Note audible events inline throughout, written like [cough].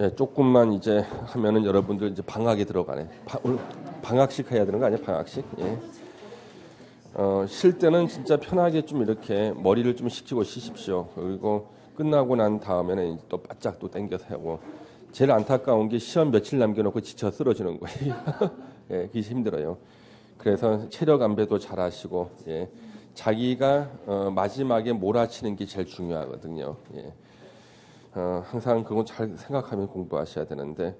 예, 조금만 이제 하면은 여러분들 이제 방학에 들어가네. 바, 방학식 해야 되는 거 아니야? 방학식. 예. 어, 쉴 때는 진짜 편하게 좀 이렇게 머리를 좀 식히고 쉬십시오. 그리고 끝나고 난 다음에는 또 바짝 또 땡겨서 하고. 제일 안타까운 게 시험 며칠 남겨놓고 지쳐 쓰러지는 거예요. [laughs] 예, 그게 힘들어요. 그래서 체력 안배도 잘 하시고, 예. 자기가 어, 마지막에 몰아치는 게 제일 중요하거든요. 예. 어, 항상 그건 잘 생각하면 공부하셔야 되는데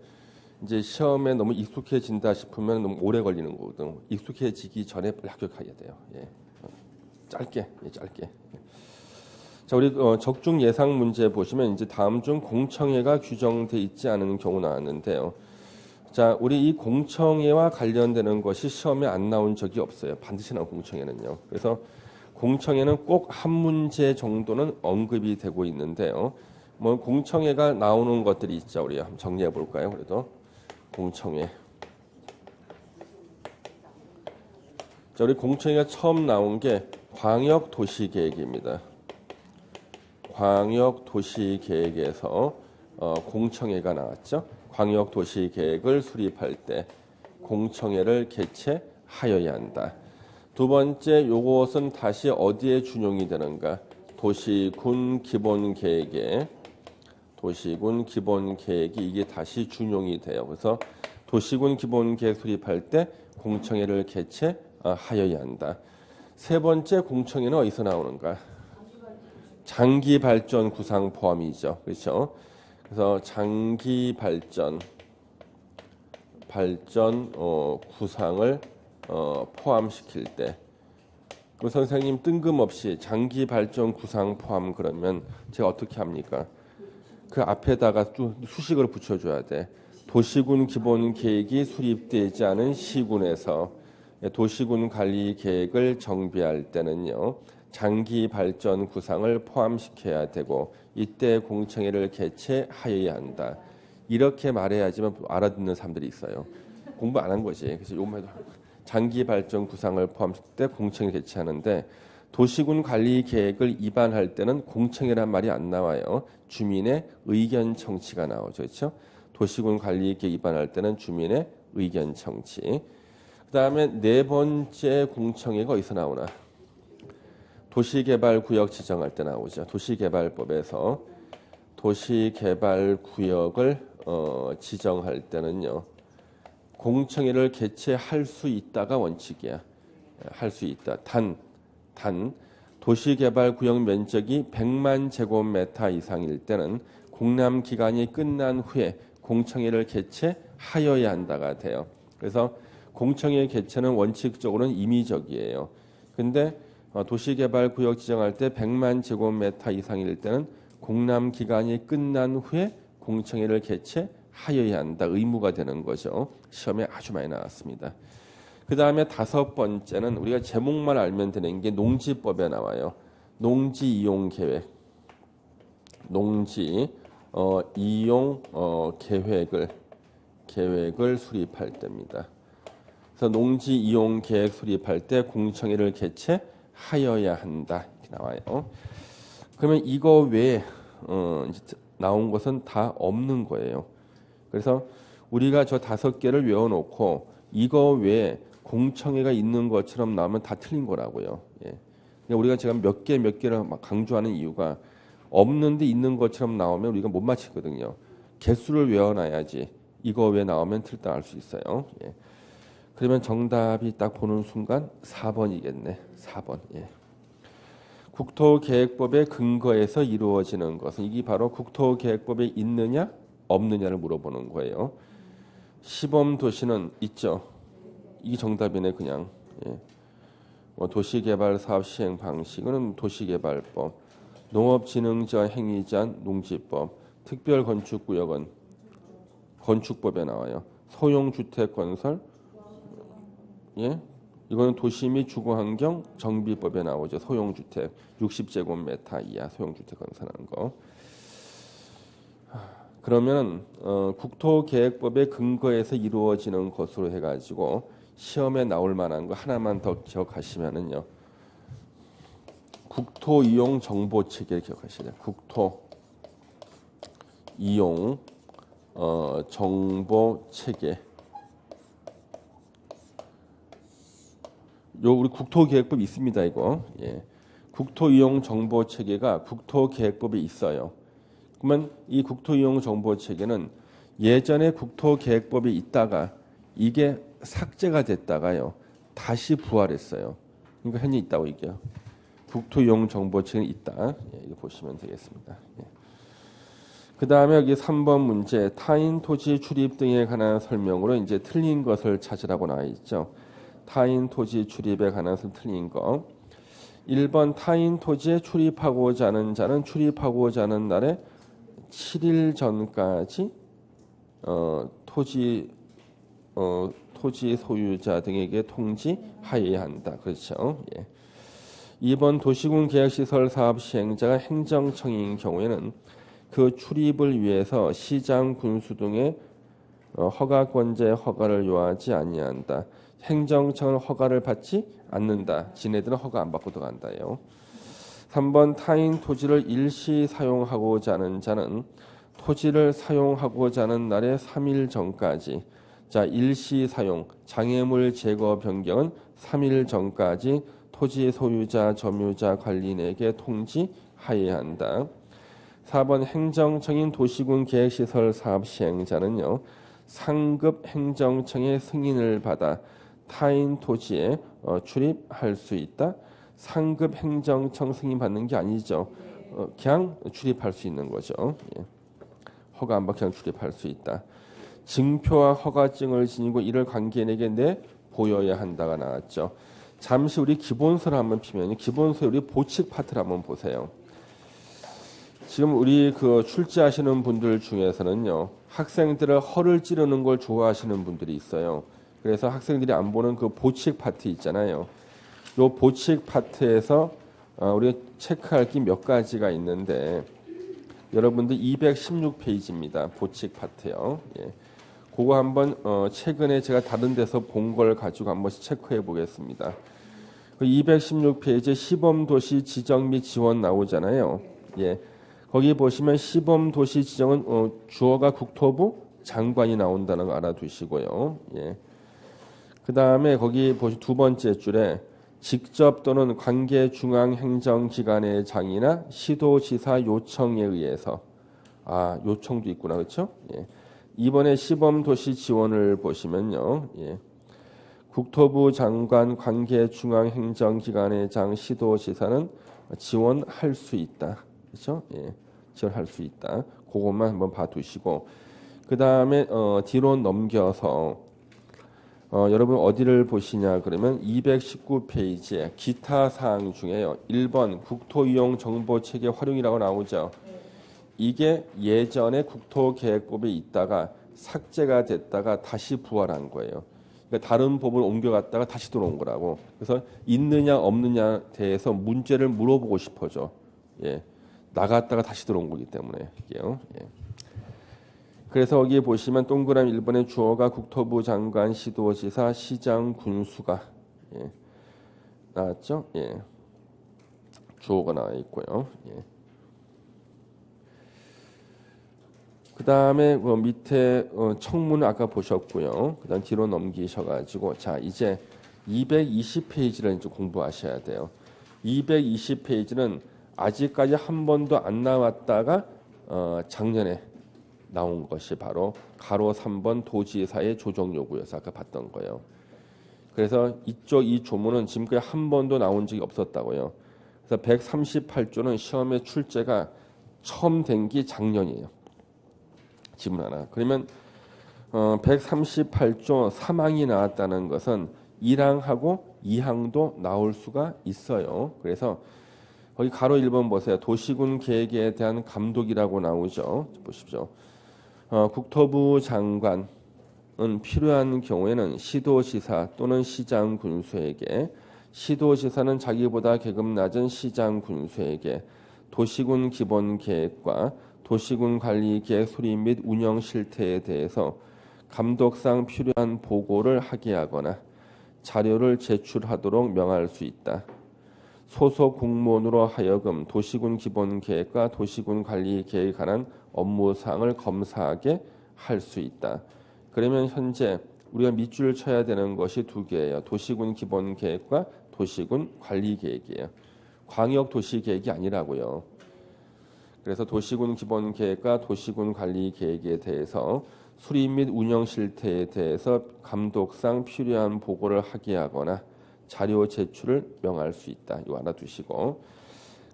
이제 시험에 너무 익숙해진다 싶으면 너무 오래 걸리는 거거든. 익숙해지기 전에 합격해야 돼요. 예. 어, 짧게, 예, 짧게. 자, 우리 어, 적중 예상 문제 보시면 이제 다음 중 공청회가 규정돼 있지 않은 경우 나왔는데요. 자, 우리 이 공청회와 관련되는 것이 시험에 안 나온 적이 없어요. 반드시 나온 공청회는요. 그래서 공청회는 꼭 한 문제 정도는 언급이 되고 있는데요. 뭐 공청회가 나오는 것들이 있죠. 우리 한번 정리해 볼까요? 그래도 공청회. 자, 우리 공청회가 처음 나온 게 광역 도시 계획입니다. 광역 도시 계획에서 어, 공청회가 나왔죠. 광역 도시 계획을 수립할 때 공청회를 개최하여야 한다. 두 번째 요것은 다시 어디에 준용이 되는가? 도시군 기본 계획에 도시군 기본 계획이 이게 다시 준용이 돼요. 그래서 도시군 기본 계획 수립할 때 공청회를 개최하여야 한다. 세 번째 공청회는 어디서 나오는가? 장기 발전 구상 포함이죠. 그렇죠? 그래서 장기 발전 발전 어, 구상을 어, 포함시킬 때, 그 선생님 뜬금없이 장기 발전 구상 포함 그러면 제가 어떻게 합니까? 그 앞에다가 수식을 붙여줘야 돼. 도시군 기본 계획이 수립되지 않은 시군에서 도시군 관리 계획을 정비할 때는요. 장기 발전 구상을 포함시켜야 되고 이때 공청회를 개최하여야 한다. 이렇게 말해야지만 알아듣는 사람들이 있어요. 공부 안 한 거지. 그래서 요말도 장기 발전 구상을 포함시킬 때 공청회 개최하는데 도시군 관리 계획을 입안할 때는 공청회란 말이 안 나와요. 주민의 의견 청취가 나오죠. 그렇죠? 도시군 관리 계획 입안할 때는 주민의 의견 청취. 그다음에 네 번째 공청회가 어디서 나오나? 도시개발구역 지정할 때 나오죠. 도시개발법에서 도시개발구역을 어, 지정할 때는요. 공청회를 개최할 수 있다가 원칙이야. 할 수 있다. 단, 단 도시개발 구역 면적이 100만 제곱미터 이상일 때는 공람 기간이 끝난 후에 공청회를 개최하여야 한다가 돼요. 그래서 공청회 개최는 원칙적으로는 임의적이에요. 근데 어, 도시개발 구역 지정할 때 100만 제곱미터 이상일 때는 공람 기간이 끝난 후에 공청회를 개최하여야 한다. 의무가 되는 거죠. 시험에 아주 많이 나왔습니다. 그 다음에 다섯 번째는 우리가 제목만 알면 되는 게 농지법에 나와요. 농지 이용 계획. 농지 어, 이용 어, 계획을 계획을 수립할 때입니다. 그래서 농지 이용 계획 수립할 때 공청회를 개최하여야 한다 이렇게 나와요. 그러면 이거 외에 어, 나온 것은 다 없는 거예요. 그래서 우리가 저 다섯 개를 외워놓고 이거 외에 공청회가 있는 것처럼 나오면 다 틀린 거라고요. 예. 그러니까 우리가 제가 몇 개 몇 개를 막 강조하는 이유가 없는데 있는 것처럼 나오면 우리가 못 맞히거든요. 개수를 외워놔야지 이거 왜 나오면 틀다 알 수 있어요. 예. 그러면 정답이 딱 보는 순간 4번이겠네. 4번. 예. 국토계획법의 근거에서 이루어지는 것은 이게 바로 국토계획법에 있느냐 없느냐를 물어보는 거예요. 시범 도시는 있죠. 이게 정답이네 그냥. 예. 뭐 도시개발 사업 시행 방식은 도시개발법, 농업진흥자 행위자 농지법, 특별건축구역은 건축법에 나와요. 소형주택 건설, 예, 이거는 도시 및 주거환경 정비법에 나오죠. 소형주택 60제곱미터 이하 소형주택 건설하는 거. 그러면 어, 국토계획법의 근거에서 이루어지는 것으로 해가지고 시험에 나올 만한 거 하나만 더 기억하시면은요. 국토 이용 정보 체계를 돼요. 국토 이용 어, 정보 체계. 요 우리 국토계획법 있습니다 이거. 예. 국토 이용 정보 체계가 국토 계획법에 있어요. 그러면 이 국토 이용 정보 체계는 예전에 국토 계획법에 있다가 이게 삭제가 됐다가요 다시 부활했어요. 그러니까 현재 있다고 얘기요. 국토용 정보체는 있다. 예, 보시면 되겠습니다. 예. 그 다음에 여기 3번 문제 타인 토지 출입 등에 관한 설명으로 이제 틀린 것을 찾으라고 나와 있죠. 타인 토지 출입에 관해서 틀린 거. 1번 타인 토지에 출입하고자 하는 자는 출입하고자 하는 날에 7일 전까지 어, 토지 어, 토지 소유자 등에게 통지하여야 한다. 그렇죠? 예. 2번 도시군 계약시설 사업 시행자가 행정청인 경우에는 그 출입을 위해서 시장 군수 등의 어, 허가권자의 허가를 요하지 아니한다. 행정청은 허가를 받지 않는다. 지네들은 허가 안 받고 들어간다요. 3번 타인 토지를 일시 사용하고자 하는 자는 토지를 사용하고자 하는 날의 3일 전까지 자 일시 사용 장애물 제거 변경은 3일 전까지 토지 소유자 점유자 관리인에게 통지하여야 한다. 4번 행정청인 도시군 계획시설 사업 시행자는요. 상급 행정청의 승인을 받아 타인 토지에 어, 출입할 수 있다. 상급 행정청 승인 받는 게 아니죠. 어, 그냥 출입할 수 있는 거죠. 예. 허가 안 받고 그냥 출입할 수 있다. 증표와 허가증을 지니고 이를 관계인에게 내 보여야 한다가 나왔죠. 잠시 우리 기본서를 한번 피면 기본서 우리 보칙 파트를 한번 보세요. 지금 우리 그 출제하시는 분들 중에서는요 학생들을 허를 찌르는 걸 좋아하시는 분들이 있어요. 그래서 학생들이 안 보는 그 보칙 파트 있잖아요. 요 보칙 파트에서 어, 우리가 체크할 게 몇 가지가 있는데 여러분들 216페이지입니다. 보칙 파트요. 예. 그거 한번 어, 최근에 제가 다른 데서 본 걸 가지고 한 번씩 체크해 보겠습니다. 216페이지에 그 시범 도시 지정 및 지원 나오잖아요. 예. 거기 보시면 시범 도시 지정은 어, 주어가 국토부 장관이 나온다는 거 알아두시고요. 예. 그 다음에 거기 보시 두 번째 줄에 직접 또는 관계 중앙 행정 기관의 장이나 시도지사 요청에 의해서 아 요청도 있구나 그렇죠? 예. 이번에 시범 도시 지원을 보시면요. 예. 국토부 장관 관계 중앙 행정 기관의 장 시도지사는 지원할 수 있다. 그렇죠? 예. 지원할 수 있다. 그것만 한번 봐두시고 그 다음에 어, 뒤로 넘겨서 어, 여러분 어디를 보시냐 그러면 219페이지에 기타 사항 중에요. 1번 국토 이용 정보 체계 활용이라고 나오죠. 이게 예전에 국토계획법에 있다가 삭제가 됐다가 다시 부활한 거예요. 그러니까 다른 법을 옮겨갔다가 다시 들어온 거라고. 그래서 있느냐 없느냐 대해서 문제를 물어보고 싶어져. 예. 나갔다가 다시 들어온 거기 때문에. 예. 그래서 여기 보시면 동그라미 1번의 주어가 국토부 장관, 시도지사, 시장, 군수가 예. 나왔죠? 예. 주어가 나와 있고요. 예. 그 다음에 그 밑에 어, 청문 아까 보셨고요. 그 다음 뒤로 넘기셔가지고 자 이제 220페이지를 이제 공부하셔야 돼요. 220페이지는 아직까지 한 번도 안 나왔다가 어, 작년에 나온 것이 바로 가로 3번 도지사의 조정 요구여서 아까 봤던 거예요. 그래서 이쪽 이 조문은 지금까지 한 번도 나온 적이 없었다고요. 그래서 138조는 시험의 출제가 처음 된 게 작년이에요. 지문 하나. 그러면 어, 138조 3항이 나왔다는 것은 1항하고 2항도 나올 수가 있어요. 그래서 거기 가로 1번 보세요. 도시군 계획에 대한 감독이라고 나오죠. 보십시오. 어, 국토부 장관은 필요한 경우에는 시도지사 또는 시장 군수에게 시도지사는 자기보다 계급 낮은 시장 군수에게 도시군 기본 계획과 도시군 관리 계획 수립 및 운영 실태에 대해서 감독상 필요한 보고를 하게 하거나 자료를 제출하도록 명할 수 있다. 소속 공무원으로 하여금 도시군 기본 계획과 도시군 관리 계획에 관한 업무 사항을 검사하게 할 수 있다. 그러면 현재 우리가 밑줄을 쳐야 되는 것이 두 개예요. 도시군 기본 계획과 도시군 관리 계획이에요. 광역 도시 계획이 아니라고요. 그래서 도시군 기본 계획과 도시군 관리 계획에 대해서 수립 및 운영 실태에 대해서 감독상 필요한 보고를 하게 하거나 자료 제출을 명할 수 있다. 이거 알아두시고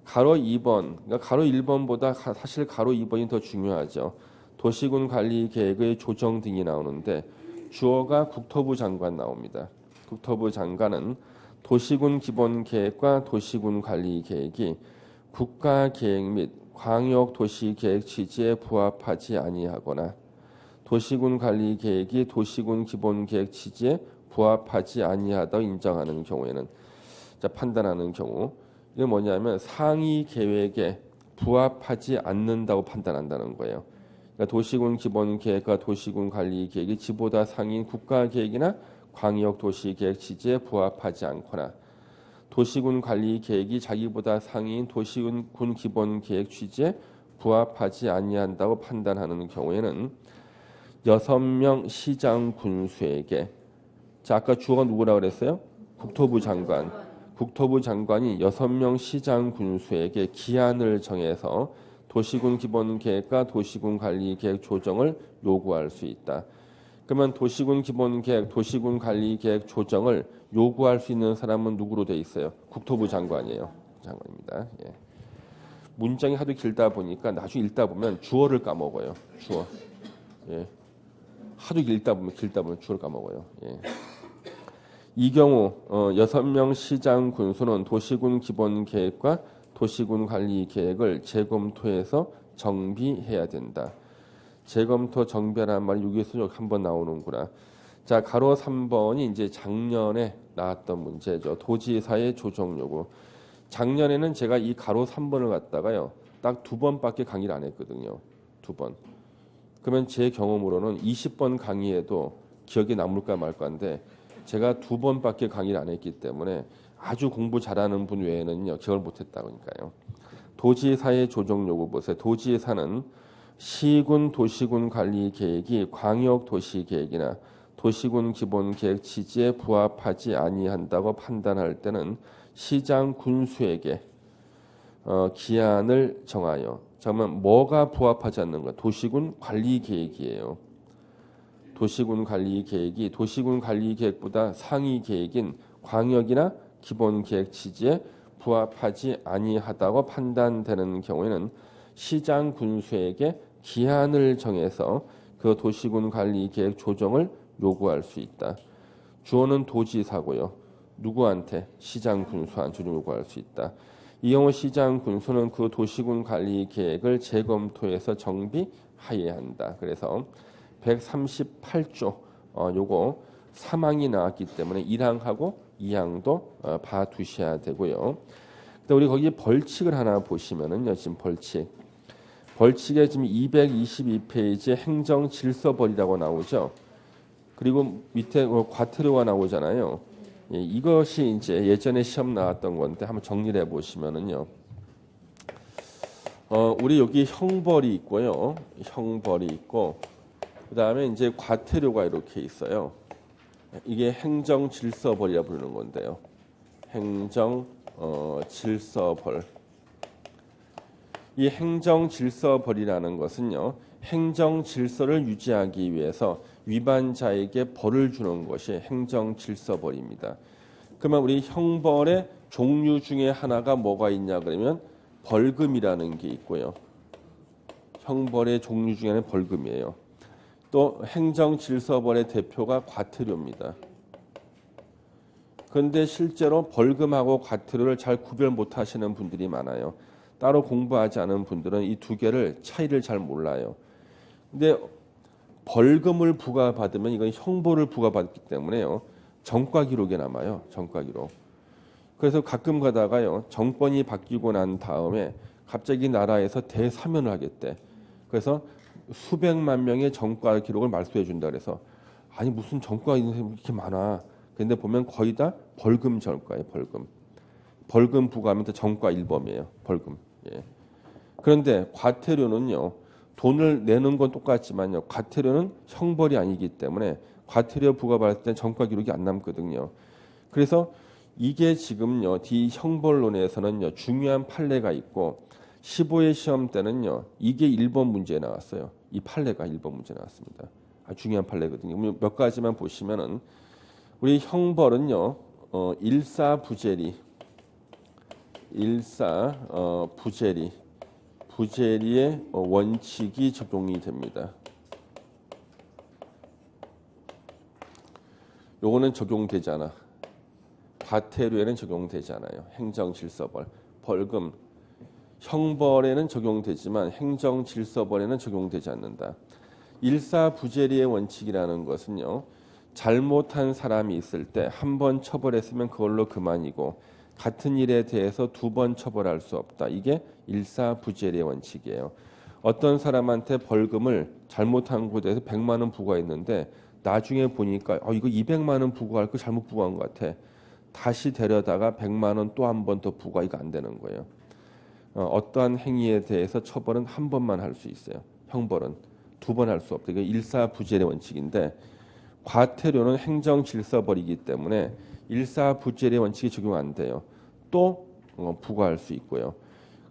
가로 2번, 그러니까 가로 1번보다 사실 가로 2번이 더 중요하죠. 도시군 관리 계획의 조정 등이 나오는데 주어가 국토부 장관 나옵니다. 국토부 장관은 도시군 기본 계획과 도시군 관리 계획이 국가 계획 및 광역 도시 계획 취지에 부합하지 아니하거나 도시군 관리 계획이 도시군 기본 계획 취지에 부합하지 아니하다 인정하는 경우에는 자, 판단하는 경우 이게 뭐냐면 상위 계획에 부합하지 않는다고 판단한다는 거예요. 그러니까 도시군 기본 계획과 도시군 관리 계획이 지보다 상인 국가 계획이나 광역 도시 계획 취지에 부합하지 않거나 도시군 관리 계획이 자기보다 상인 도시군 기본 계획 취지에 부합하지 아니한다고 판단하는 경우에는 여섯 명 시장 군수에게 자 아까 주어가 누구라 그랬어요? 국토부 장관. 국토부 장관이 여섯 명 시장 군수에게 기한을 정해서 도시군 기본 계획과 도시군 관리 계획 조정을 요구할 수 있다. 그러면 도시군 기본 계획, 도시군 관리 계획 조정을 요구할 수 있는 사람은 누구로 돼 있어요? 국토부 장관이에요. 장관입니다. 예. 문장이 하도 길다 보니까 나중에 읽다 보면 주어를 까먹어요. 주어. 예. 하도 읽다 보면 길다 보면 주어를 까먹어요. 예. 이 경우 어, 여섯 명 시장 군수는 도시군 기본 계획과 도시군 관리 계획을 재검토해서 정비해야 된다. 재검토 정비란 말 여기서 한번 나오는구나. 자, 가로 3번이 이제 작년에 나왔던 문제죠. 도지사의 조정 요구. 작년에는 제가 이 가로 3번을 갖다가요. 딱 두 번밖에 강의를 안 했거든요. 두 번. 그러면 제 경험으로는 20번 강의에도 기억에 남을까 말까인데 제가 두 번밖에 강의를 안 했기 때문에 아주 공부 잘하는 분 외에는요 기억을 못했다니까요. 도지사의 조정 요구 보세요. 도지사는 시군 도시군 관리 계획이 광역 도시 계획이나 도시군 기본 계획 취지에 부합하지 아니한다고 판단할 때는 시장 군수에게 어, 기한을 정하여 잠깐만 뭐가 부합하지 않는가? 도시군 관리 계획이에요. 도시군 관리 계획이 도시군 관리 계획보다 상위 계획인 광역이나 기본 계획 취지에 부합하지 아니하다고 판단되는 경우에는 시장 군수에게 기한을 정해서 그 도시군 관리 계획 조정을 요구할 수 있다. 주어는 도지사고요. 누구한테 시장 군수한 조정 요구할 수 있다. 이 경우 시장 군수는 그 도시군 관리 계획을 재검토해서 정비하여야 한다. 그래서 138조 어, 요거 3항이 나왔기 때문에 1항하고 2항도 어, 봐두셔야 되고요. 근데 우리 거기 벌칙을 하나 보시면은요. 지금 벌칙. 벌칙에 지금 222페이지에 행정 질서벌이라고 나오죠. 그리고 밑에 뭐 과태료가 나오잖아요. 예, 이것이 이제 예전에 시험 나왔던 건데 한번 정리해 보시면은요. 어, 우리 여기 형벌이 있고요. 형벌이 있고 그 다음에 이제 과태료가 이렇게 있어요. 이게 행정 질서벌이라 부르는 건데요. 행정 어, 질서벌. 이 행정 질서 벌이라는 것은요. 행정 질서를 유지하기 위해서 위반자에게 벌을 주는 것이 행정 질서 벌입니다. 그러면 우리 형벌의 종류 중에 하나가 뭐가 있냐 그러면 벌금이라는 게 있고요. 형벌의 종류 중에는 벌금이에요. 또 행정 질서벌의 대표가 과태료입니다. 그런데 실제로 벌금하고 과태료를 잘 구별 못 하시는 분들이 많아요. 따로 공부하지 않은 분들은 이 두 개를 차이를 잘 몰라요. 근데 벌금을 부과받으면 이건 형벌을 부과받기 때문에요. 정과 기록에 남아요. 정과 기록. 그래서 가끔 가다가요. 정권이 바뀌고 난 다음에 갑자기 나라에서 대사면을 하겠대. 그래서 수백만 명의 정과 기록을 말소해 준다 그래서 아니 무슨 정과 있는 사람이 이렇게 많아. 근데 보면 거의 다 벌금 정과예요. 벌금. 벌금 부과하면 정과 일범이에요. 벌금. 예. 그런데 과태료는요. 돈을 내는 건 똑같지만요. 과태료는 형벌이 아니기 때문에 과태료 부과받을 때 전과 기록이 안 남거든요. 그래서 이게 지금요. 뒤 형벌론에서는요. 중요한 판례가 있고 15회 시험 때는요. 이게 1번 문제에 나왔어요. 이 판례가 1번 문제 에 나왔습니다. 아, 중요한 판례거든요. 몇 가지만 보시면은 우리 형벌은요. 어, 일사 부재리 일사 어, 부재리 부재리의 어, 원칙이 적용이 됩니다. 요거는 적용되잖아. 과태료에는 적용되지 않아요. 행정질서벌, 벌금, 형벌에는 적용되지만 행정질서벌에는 적용되지 않는다. 일사부재리의 원칙이라는 것은요. 잘못한 사람이 있을 때 한 번 처벌했으면 그걸로 그만이고 같은 일에 대해서 두 번 처벌할 수 없다. 이게 일사부재리의 원칙이에요. 어떤 사람한테 벌금을 잘못한 대해서 100만 원 부과했는데 나중에 보니까 어, 이거 200만 원 부과할 거 잘못 부과한 것 같아. 다시 데려다가 100만 원 또 한 번 더 부과 이거 안 되는 거예요. 어, 떠한 행위에 대해서 처벌은 한 번만 할 수 있어요. 형벌은 두 번 할 수 없다. 이게 일사부재의 원칙인데 과태료는 행정 질서벌이기 때문에 일사부재의 원칙이 적용 안 돼요. 또 어, 부과할 수 있고요.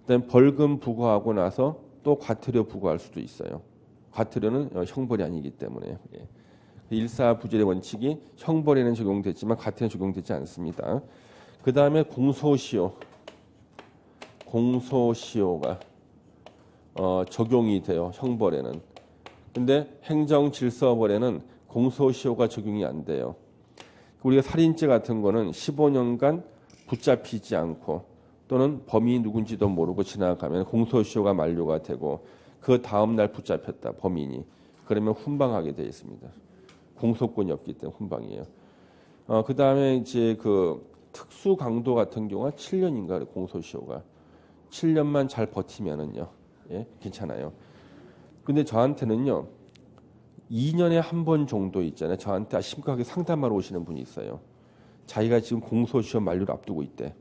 그다음 벌금 부과하고 나서 또 과태료 부과할 수도 있어요. 과태료는 어, 형벌이 아니기 때문에. 예. 일사부재의 원칙이 형벌에는 적용되지만 과태료는 적용되지 않습니다. 그 다음에 공소시효, 공소시효가 어, 적용이 돼요. 형벌에는. 근데 행정질서벌에는 공소시효가 적용이 안 돼요. 우리가 살인죄 같은 거는 15년간 붙잡히지 않고 또는 범인이 누군지도 모르고 지나가면 공소시효가 만료가 되고 그 다음 날 붙잡혔다 범인이 그러면 훈방하게 되어 있습니다. 공소권이 없기 때문에 훈방이에요. 어, 그 다음에 이제 그 특수 강도 같은 경우가 7년인가 공소시효가 7년만 잘 버티면은요, 예, 괜찮아요. 근데 저한테는요, 2년에 한 번 정도 있잖아요. 저한테 심각하게 상담하러 오시는 분이 있어요. 자기가 지금 공소시효 만료를 앞두고 있대.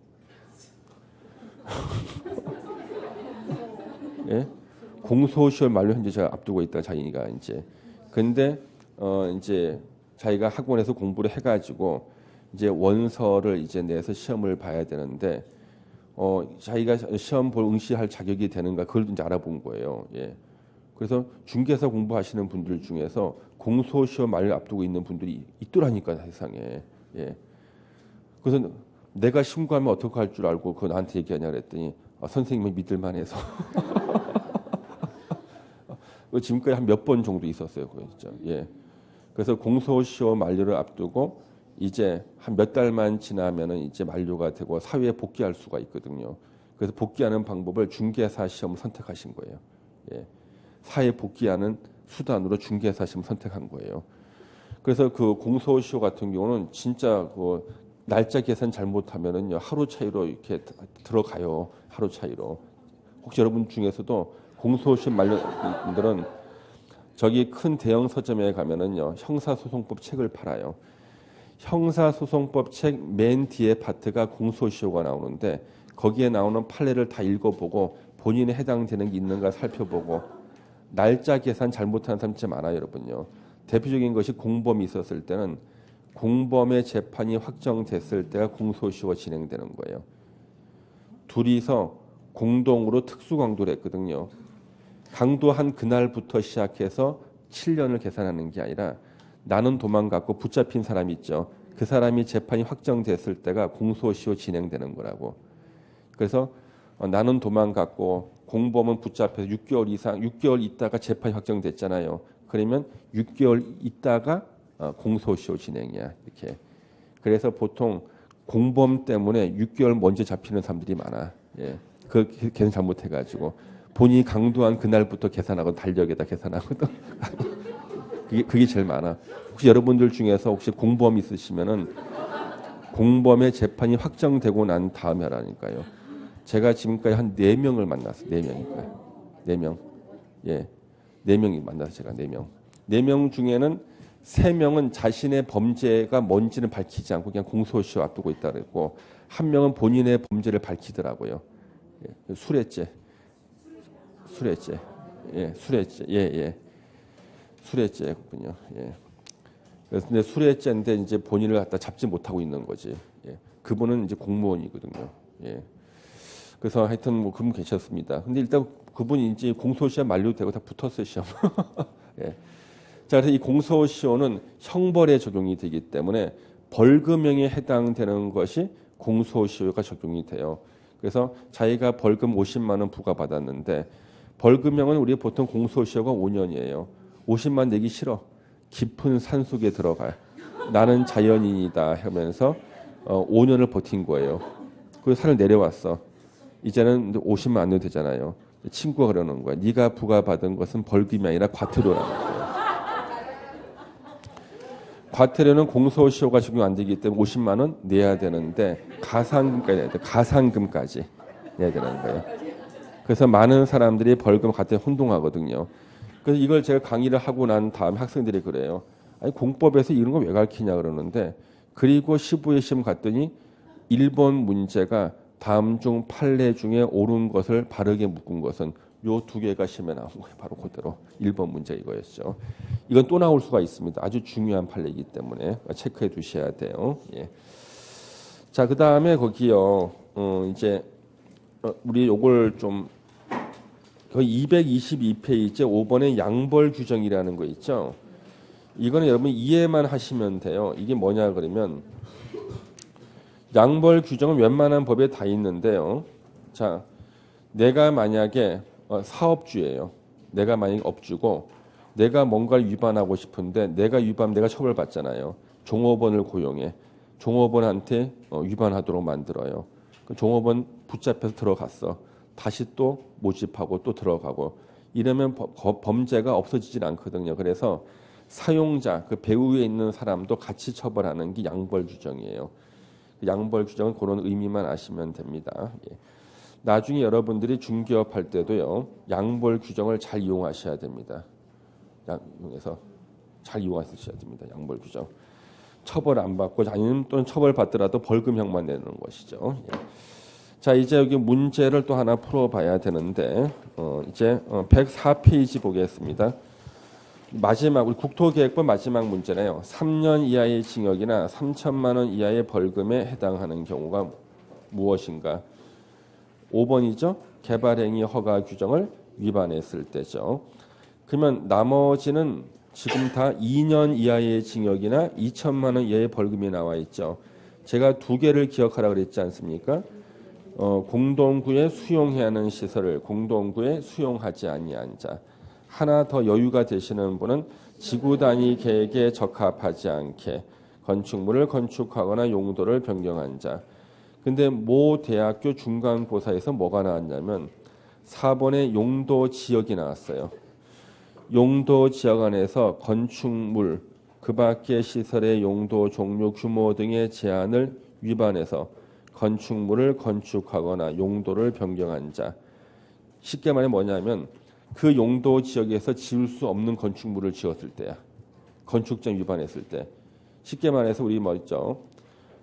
[laughs] 예? 공소시효 만료 현재 제가 앞두고 있다 자기가 이제. 근데 어 이제 자기가 학원에서 공부를 해가지고 이제 원서를 이제 내서 시험을 봐야 되는데 어 자기가 시험 볼 응시할 자격이 되는가 그걸 이제 알아본 거예요. 예. 그래서 중개사 공부하시는 분들 중에서 공소시험 만료 앞두고 있는 분들이 있더라니까 세상에. 예. 그래서 내가 신고하면 어떻게 할 줄 알고 그거 나한테 얘기하냐 그랬더니 아, 선생님이 믿을만 해서 [laughs] 지금까지 한 몇 번 정도 있었어요. 그거 진짜. 예. 그래서 공소시효 만료를 앞두고 이제 한 몇 달만 지나면은 이제 만료가 되고 사회에 복귀할 수가 있거든요. 그래서 복귀하는 방법을 중개사 시험을 선택하신 거예요. 예. 사회 복귀하는 수단으로 중개사 시험 선택한 거예요. 그래서 그 공소시효 같은 경우는 진짜 그 날짜 계산 잘못하면은요 하루 차이로 이렇게 들어가요. 하루 차이로. 혹시 여러분 중에서도 공소시효 말년분들은 저기 큰 대형 서점에 가면은요 형사소송법 책을 팔아요. 형사소송법 책 맨 뒤에 파트가 공소시효가 나오는데 거기에 나오는 판례를 다 읽어보고 본인에 해당되는 게 있는가 살펴보고 날짜 계산 잘못하는 사람 진짜 많아요, 여러분요. 대표적인 것이 공범이 있었을 때는 공범의 재판이 확정됐을 때가 공소시효가 진행되는 거예요. 둘이서 공동으로 특수강도를 했거든요. 강도한 그날부터 시작해서 7년을 계산하는 게 아니라 나는 도망갔고 붙잡힌 사람이 있죠. 그 사람이 재판이 확정됐을 때가 공소시효 진행되는 거라고. 그래서 어, 나는 도망갔고 공범은 붙잡혀서 6개월 이상 6개월 있다가 재판이 확정됐잖아요. 그러면 6개월 있다가 어, 공소시효 진행이야 이렇게. 그래서 보통 공범 때문에 6개월 먼저 잡히는 사람들이 많아. 예. 그 계산 잘못해가지고 본인이 강도한 그날부터 계산하고 달력에다 계산하거든. [laughs] 그게 그게 제일 많아. 혹시 여러분들 중에서 혹시 공범 있으시면은 공범의 재판이 확정되고 난 다음에 하라니까요. 제가 지금까지 한네 명을 만났어요. 네 명이니까요. 네 명. 예. 네 명이 만나서 제가 네 명. 네명 중에는 세 명은 자신의 범죄가 뭔지는 밝히지 않고 그냥 공소시효 앞두고 있다 그랬고 한 명은 본인의 범죄를 밝히더라고요. 예. 술했죄. 술했죄. 예, 수레죄. 예, 예. 수레죄군요. 예. 그래서 근데 수레죄인데 이제 본인을 갖다 잡지 못하고 있는 거지. 예. 그분은 이제 공무원이거든요. 예. 그래서 하여튼 뭐 그분 계셨습니다. 근데 일단 그분이 이제 공소시효 만료되고 다 붙었어요, 시험. [laughs] 예. 자, 그래서 이 공소시효는 형벌에 적용이 되기 때문에 벌금형에 해당되는 것이 공소시효가 적용이 돼요. 그래서 자기가 벌금 50만 원 부과받았는데 벌금형은 우리 보통 공소시효가 5년이에요. 50만 내기 싫어. 깊은 산 속에 들어가. 나는 자연인이다 하면서 어, 5년을 버틴 거예요. 그 산을 내려왔어. 이제는 50만 안 내도 되잖아요. 친구가 그러는 거야. 네가 부과받은 것은 벌금이 아니라 과태료라는 거예요. 과태료는 공소시효가 적용 안 되기 때문에 50만 원 내야 되는데 가상금까지 내야 돼. 가상금까지 내야 되는 거예요. 그래서 많은 사람들이 벌금 과태료 혼동하거든요. 그래서 이걸 제가 강의를 하고 난 다음 학생들이 그래요. 아니 공법에서 이런 거 왜 가르치냐 그러는데 그리고 15회 시험 갔더니 1번 문제가 다음 중 판례 중에 옳은 것을 바르게 묶은 것은 요 두 개가 시험에 나온 거예요. 바로 그대로 1번 문제 이거였죠. 이건 또 나올 수가 있습니다. 아주 중요한 판례이기 때문에 체크해 두셔야 돼요. 예. 자, 그 다음에 거기요. 어, 이제 어, 우리 요걸 좀 거의 222페이지 5번의 양벌 규정이라는 거 있죠. 이거는 여러분 이해만 하시면 돼요. 이게 뭐냐 그러면 양벌 규정은 웬만한 법에 다 있는데요. 자, 내가 만약에 어, 사업주예요. 내가 만약 업주고 내가 뭔가를 위반하고 싶은데 내가 위반 내가 처벌받잖아요. 종업원을 고용해. 종업원한테 어, 위반하도록 만들어요. 그 종업원 붙잡혀서 들어갔어. 다시 또 모집하고 또 들어가고 이러면 범죄가 없어지질 않거든요. 그래서 사용자 그 배후에 있는 사람도 같이 처벌하는 게 양벌 규정이에요. 그 양벌 규정은 그런 의미만 아시면 됩니다. 예. 나중에 여러분들이 중개업 할 때도요 양벌 규정을 잘 이용하셔야 됩니다. 양에서 잘 이용하셔야 됩니다. 양벌 규정. 처벌 안 받고 아니면 또는 처벌 받더라도 벌금형만 내는 것이죠. 예. 자 이제 여기 문제를 또 하나 풀어봐야 되는데 어, 이제 어, 104페이지 보겠습니다. 마지막 우리 국토계획법 마지막 문제네요. 3년 이하의 징역이나 3천만 원 이하의 벌금에 해당하는 경우가 무엇인가? 5번이죠. 개발행위 허가 규정을 위반했을 때죠. 그러면 나머지는 지금 다 2년 이하의 징역이나 2천만 원 이하의 벌금이 나와 있죠. 제가 두 개를 기억하라 그랬지 않습니까? 어, 공동구에 수용해야 하는 시설을 공동구에 수용하지 아니한 자. 하나 더 여유가 되시는 분은 지구 단위 계획에 적합하지 않게 건축물을 건축하거나 용도를 변경한 자. 근데 모 대학교 중간 고사에서 뭐가 나왔냐면 4번의 용도 지역이 나왔어요. 용도 지역 안에서 건축물 그 밖의 시설의 용도 종류 규모 등의 제한을 위반해서 건축물을 건축하거나 용도를 변경한 자. 쉽게 말해 뭐냐면 그 용도 지역에서 지을 수 없는 건축물을 지었을 때야. 건축장 위반했을 때. 쉽게 말해서 우리 뭐 있죠.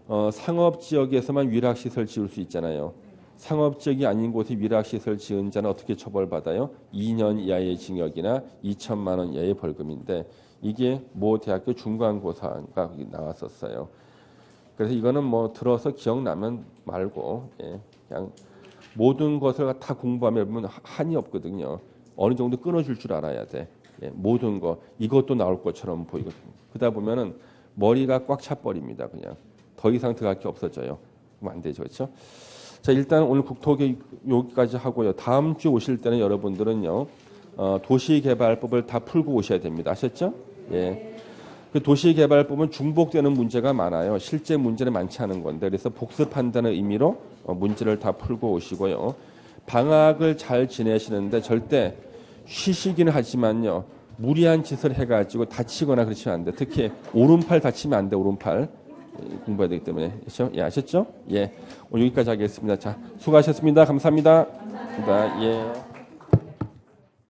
어, 상업 지역에서만 위락 시설 지을 수 있잖아요. 상업 지역이 아닌 곳에 위락 시설 지은 자는 어떻게 처벌받아요? 2년 이하의 징역이나 2천만 원 이하의 벌금인데 이게 모 대학교 중간고사가 나왔었어요. 그래서 이거는 뭐 들어서 기억나면 말고 예, 그냥 모든 것을 다 공부하면 한이 없거든요. 어느 정도 끊어줄 줄 알아야 돼. 예, 모든 거 이것도 나올 것처럼 보이고 그러다 보면은 머리가 꽉 차버립니다. 그냥 더 이상 들어갈 게 없어져요. 그럼 안 되죠, 그렇죠? 자 일단 오늘 국토교육 여기까지 하고요. 다음 주 오실 때는 여러분들은요 어, 도시개발법을 다 풀고 오셔야 됩니다. 아셨죠? 예. 그 도시개발법은 중복되는 문제가 많아요. 실제 문제는 많지 않은 건데 그래서 복습한다는 의미로 어, 문제를 다 풀고 오시고요. 방학을 잘 지내시는데 절대 쉬시기는 하지만요. 무리한 짓을 해가지고 다치거나 그러시면 안 돼. 특히 오른팔 다치면 안 돼. 오른팔 예, 공부해야 되기 때문에 그렇죠? 예, 아셨죠? 예, 오늘 여기까지 하겠습니다. 자, 수고하셨습니다. 감사합니다. 감사합니다. 예.